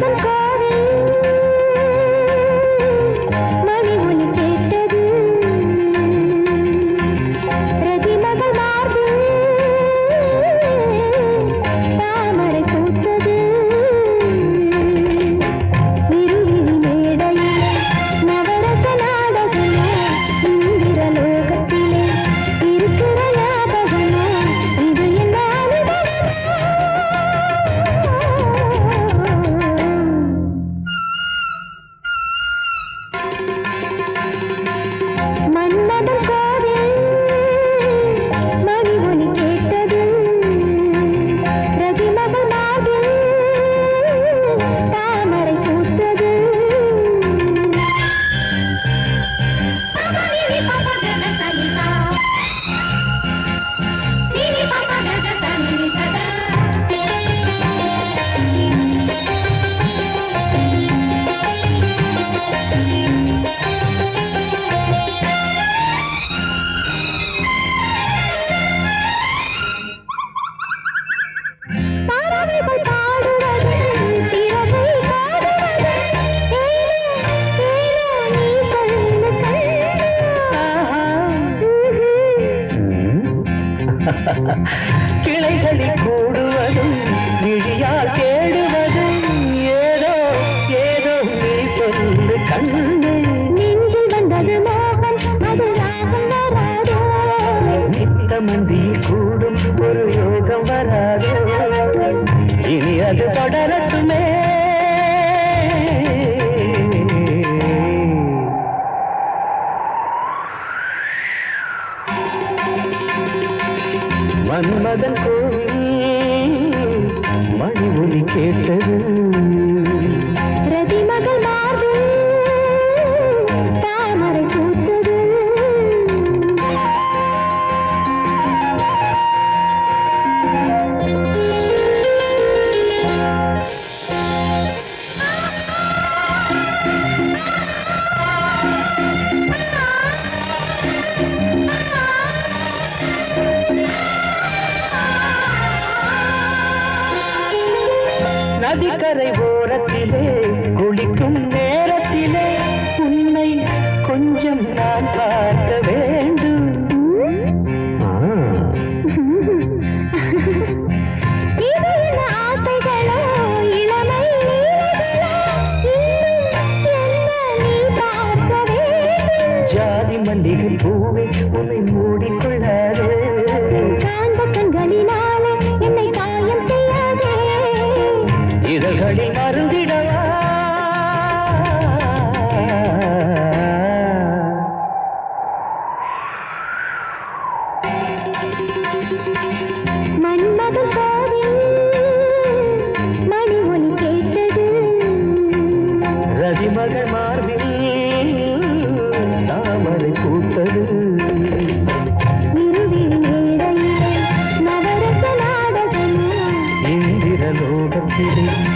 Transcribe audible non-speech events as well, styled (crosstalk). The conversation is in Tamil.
तुम (laughs) கிளைகளில் கூடுவதும் விழியால் தேடுவதும் ஏதோ ஏதோ நீ சொல்லு கண்ணே. நெஞ்சில் வந்தது மோகம் அது ராகம் நித்த மந்தியில் கூடும் ஒரு மணி ஒலி கேட்டது. நதிக்கரை ஓரத்திலே குளிக்கும் நேரத்திலே உன்னை கொஞ்சம் நான் பார்க்க வேண்டும் ஆ. இது என்ன Thank you.